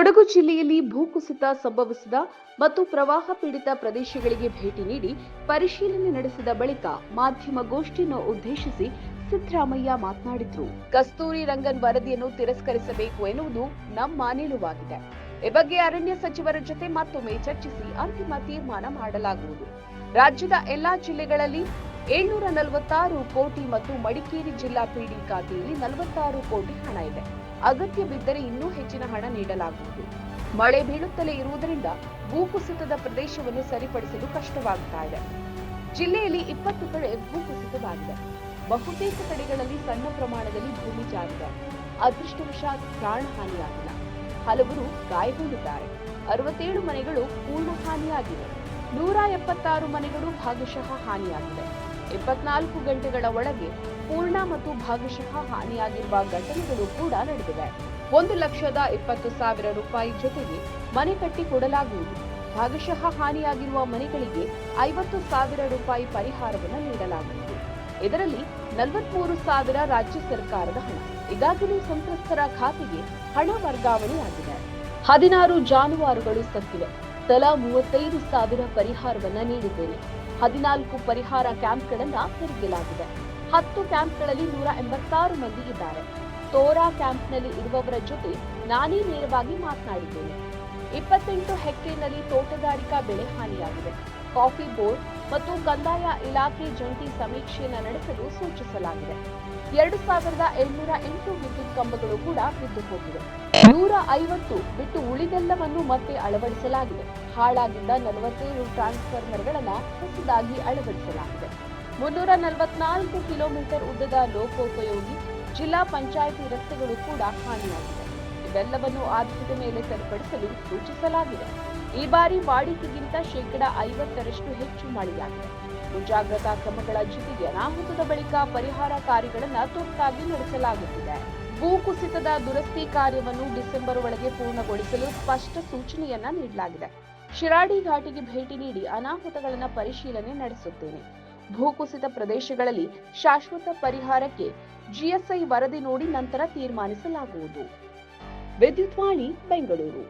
ಕೊಡಗು ಜಿಲ್ಲೆಯಲ್ಲಿ ಭೂಕುಸಿತ ಸಂಭವಿಸಿದ ಮತ್ತು ಪ್ರವಾಹ ಪೀಡಿತ ಪ್ರದೇಶಗಳಿಗೆ ಭೇಟಿ ನೀಡಿ ಪರಿಶೀಲನೆ ನಡೆಸಿದ ಬಳಿಕ ಮಾಧ್ಯಮಗೋಷ್ಠಿಯನ್ನು ಉದ್ದೇಶಿಸಿ ಸಿದ್ದರಾಮಯ್ಯ ಮಾತನಾಡಿದ್ರು. ಕಸ್ತೂರಿ ರಂಗನ್ ವರದಿಯನ್ನು ತಿರಸ್ಕರಿಸಬೇಕು ಎನ್ನುವುದು ನಮ್ಮ ನಿಲುವಾಗಿದೆ. ಈ ಬಗ್ಗೆ ಅರಣ್ಯ ಸಚಿವರ ಜೊತೆ ಮತ್ತೊಮ್ಮೆ ಚರ್ಚಿಸಿ ಅಂತಿಮ ತೀರ್ಮಾನ ಮಾಡಲಾಗುವುದು. ರಾಜ್ಯದ ಎಲ್ಲಾ ಜಿಲ್ಲೆಗಳಲ್ಲಿ ಏಳ್ನೂರ ನಲವತ್ತಾರು ಕೋಟಿ ಮತ್ತು ಮಡಿಕೇರಿ ಜಿಲ್ಲಾ ಪಿಡಿ ಖಾತೆಯಲ್ಲಿ ನಲವತ್ತಾರು ಕೋಟಿ ಹಣ ಇದೆ. ಅಗತ್ಯ ಬಿದ್ದರೆ ಇನ್ನೂ ಹೆಚ್ಚಿನ ಹಣ ನೀಡಲಾಗುವುದು. ಮಳೆ ಬೀಳುತ್ತಲೇ ಇರುವುದರಿಂದ ಭೂಕುಸಿತದ ಪ್ರದೇಶವನ್ನು ಸರಿಪಡಿಸಲು ಕಷ್ಟವಾಗುತ್ತಾ ಇದೆ. ಜಿಲ್ಲೆಯಲ್ಲಿ ಇಪ್ಪತ್ತು ಕಡೆ ಭೂಕುಸಿತವಾಗಿದೆ. ಬಹುತೇಕ ಕಡೆಗಳಲ್ಲಿ ಸಣ್ಣ ಪ್ರಮಾಣದಲ್ಲಿ ಭೂಮಿ ಜಾರಿದೆ. ಅದೃಷ್ಟವಶಾತ್ ಪ್ರಾಣಹಾನಿಯಾಗಿಲ್ಲ ಹಲವರು ಗಾಯಗೊಂಡಿದ್ದಾರೆ. ಅರವತ್ತೇಳು ಮನೆಗಳು ಪೂರ್ಣ ಹಾನಿಯಾಗಿವೆ. ನೂರ ಎಪ್ಪತ್ತಾರು ಮನೆಗಳು ಭಾಗಶಃ ಹಾನಿಯಾಗಿವೆ ಇಪ್ಪತ್ನಾಲ್ಕು ಗಂಟೆಗಳ ಒಳಗೆ ಪೂರ್ಣ ಮತ್ತು ಭಾಗಶಃ ಹಾನಿಯಾಗಿರುವ ಘಟನೆಗಳು ಕೂಡ ನಡೆದಿವೆ. ಒಂದು ಲಕ್ಷದ ಇಪ್ಪತ್ತು ಸಾವಿರ ರೂಪಾಯಿ ಜೊತೆಗೆ ಮನೆ ಕಟ್ಟಿಕೊಡಲಾಗುವುದು ಭಾಗಶಃ ಹಾನಿಯಾಗಿರುವ ಮನೆಗಳಿಗೆ ಐವತ್ತು ಸಾವಿರ ರೂಪಾಯಿ ಪರಿಹಾರವನ್ನು ನೀಡಲಾಗುವುದು. ಇದರಲ್ಲಿ ನಲವತ್ಮೂರು ಸಾವಿರ ರಾಜ್ಯ ಸರ್ಕಾರದ ಹಣ. ಈಗಾಗಲೇ ಸಂತ್ರಸ್ತರ ಖಾತೆಗೆ ಹಣ ವರ್ಗಾವಣೆಯಾಗಿದೆ. ಹದಿನಾರು ಜಾನುವಾರುಗಳು ಸತ್ತಿವೆ. ತಲಾ ಮೂವತ್ತೈದು ಸಾವಿರ ಪರಿಹಾರವನ್ನ ನೀಡಿದ್ದೇನೆ. ಹದಿನಾಲ್ಕು ಪರಿಹಾರ ಕ್ಯಾಂಪ್ಗಳನ್ನ ತೆರೆಯಲಾಗಿದೆ. ಹತ್ತು ಕ್ಯಾಂಪ್ಗಳಲ್ಲಿ ನೂರ ಎಂಬತ್ತಾರು ಮಂದಿ ಇದ್ದಾರೆ. ತೋರಾ ಕ್ಯಾಂಪ್ನಲ್ಲಿ ಇರುವವರ ಜೊತೆ ನಾನೇ ನೇರವಾಗಿ ಮಾತನಾಡಿದ್ದೇನೆ. ಇಪ್ಪತ್ತೆಂಟು ಹೆಕ್ಟೇರ್ನಲ್ಲಿ ತೋಟಗಾರಿಕಾ ಬೆಳೆ ಹಾನಿಯಾಗಿದೆ. ಕಾಫಿ ಬೋರ್ಡ್ ಮತ್ತು ಕಂದಾಯ ಇಲಾಖೆ ಜಂಟಿ ಸಮೀಕ್ಷೆಯನ್ನು ನಡೆಸಲು ಸೂಚಿಸಲಾಗಿದೆ. ಎರಡು ಸಾವಿರದ ಏಳ್ನೂರ ಎಂಟು ವಿದ್ಯುತ್ ಕಂಬಗಳು ಕೂಡ ಬಿದ್ದು ಹೋಗಿವೆ. ನೂರ ಐವತ್ತು ಬಿಟ್ಟು ಉಳಿದೆಲ್ಲವನ್ನು ಮತ್ತೆ ಅಳವಡಿಸಲಾಗಿದೆ. ಹಾಳಾಗಿದ್ದ ನಲವತ್ತೇಳು ಟ್ರಾನ್ಸ್ಫಾರ್ಮರ್ಗಳನ್ನು ಹೊಸದಾಗಿ ಅಳವಡಿಸಲಾಗಿದೆ. ಮುನ್ನೂರ ನಲವತ್ನಾಲ್ಕು ಕಿಲೋಮೀಟರ್ ಉದ್ದದ ಲೋಕೋಪಯೋಗಿ ಜಿಲ್ಲಾ ಪಂಚಾಯಿತಿ ರಸ್ತೆಗಳು ಕೂಡ ಹಾನಿಯಾಗಿವೆ. ಇವೆಲ್ಲವನ್ನು ಆದ್ಯತೆ ಮೇಲೆ ಸರಿಪಡಿಸಲು ಸೂಚಿಸಲಾಗಿದೆ. ಈ ಬಾರಿ ವಾಡಿಕೆಗಿಂತ ಶೇಕಡ ಐವತ್ತರಷ್ಟು ಹೆಚ್ಚು ಮಳೆಯಾಗಿದೆ. ಮುಂಜಾಗ್ರತಾ ಕ್ರಮಗಳ ಜೊತೆಗೆ ಅನಾಹುತದ ಬಳಿಕ ಪರಿಹಾರ ಕಾರ್ಯಗಳನ್ನು ತುರ್ತಾಗಿ ನಡೆಸಲಾಗುತ್ತಿದೆ. ಭೂಕುಸಿತದ ದುರಸ್ತಿ ಕಾರ್ಯವನ್ನು ಡಿಸೆಂಬರ್ ಒಳಗೆ ಪೂರ್ಣಗೊಳಿಸಲು ಸ್ಪಷ್ಟ ಸೂಚನೆಯನ್ನ ನೀಡಲಾಗಿದೆ. ಶಿರಾಡಿ ಘಾಟಿಗೆ ಭೇಟಿ ನೀಡಿ ಅನಾಹುತಗಳನ್ನು ಪರಿಶೀಲನೆ ನಡೆಸುತ್ತೇನೆ. ಭೂಕುಸಿತ ಪ್ರದೇಶಗಳಲ್ಲಿ ಶಾಶ್ವತ ಪರಿಹಾರಕ್ಕೆ ಜಿಎಸ್ಐ ವರದಿ ನೋಡಿ ನಂತರ ತೀರ್ಮಾನಿಸಲಾಗುವುದು. ವಿದ್ಯುತ್ವಾಣಿ ಬೆಂಗಳೂರು.